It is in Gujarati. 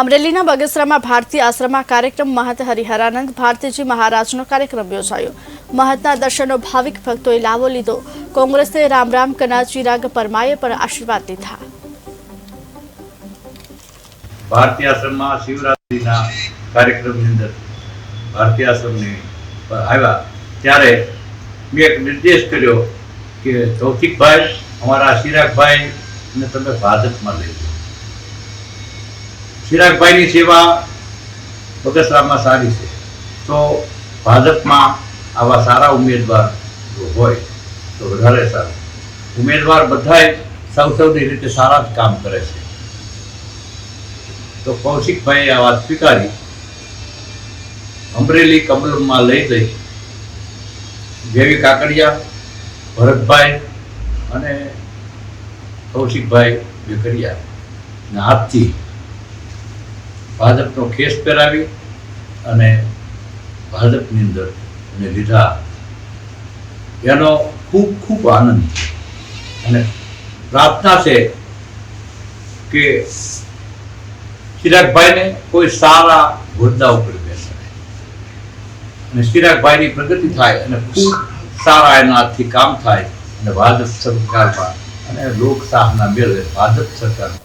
અમરેલીના બગસરામાં ભારતીય આશ્રમમાં કાર્યક્રમ મહંત હરિહરાનંદ ભારતીજી મહારાજનો કાર્યક્રમ યોજાયો. મહંતના દર્શનનો ભાવિક ભક્તોએ લાવો લીધો. કોંગ્રેસે રામ રામ કના ચિરાગ પરમાએ પણ આશીર્વાદ લીધા ભારતીય આશ્રમમાં શિવરાત્રિના કાર્યક્રમની અંદર ભારતીય આશ્રમની આવ્યા ત્યારે મેં એક નિર્દેશ કર્યો કે કૌશિકભાઈ અમારા ચિરાગભાઈ ને તમે ભાજપમાં લઈ જાઓ. ચિરાગભાઈની સેવા બગસરામાં સારી છે. તો ભાજપમાં આવા સારા ઉમેદવાર જો હોય, તો વધારે સારું. ઉમેદવાર બધાએ સૌ સૌની રીતે સારા જ કામ કરે છે. તો કૌશિકભાઈએ આ વાત સ્વીકારી. અમરેલી કમલમમાં લઈ જઈ. જેવી કાકડિયા, ભરતભાઈ અને કૌશિકભાઈ વેકરિયા ના હાથથી ભાજપનો કેસ પહેરાવી અને ભાજપની અંદર એને લીધા. એનો ખૂબ ખૂબ આનંદ અને પ્રાર્થના છે કે ચિરાગભાઈને કોઈ સારા હોદ્દા ઉપર બેસાય અને ચિરાગભાઈની પ્રગતિ થાય અને ખૂબ સારા એના હાથથી કામ થાય અને ભાજપ સરકારમાં અને લોકશાહના મેળવે ભાજપ સરકાર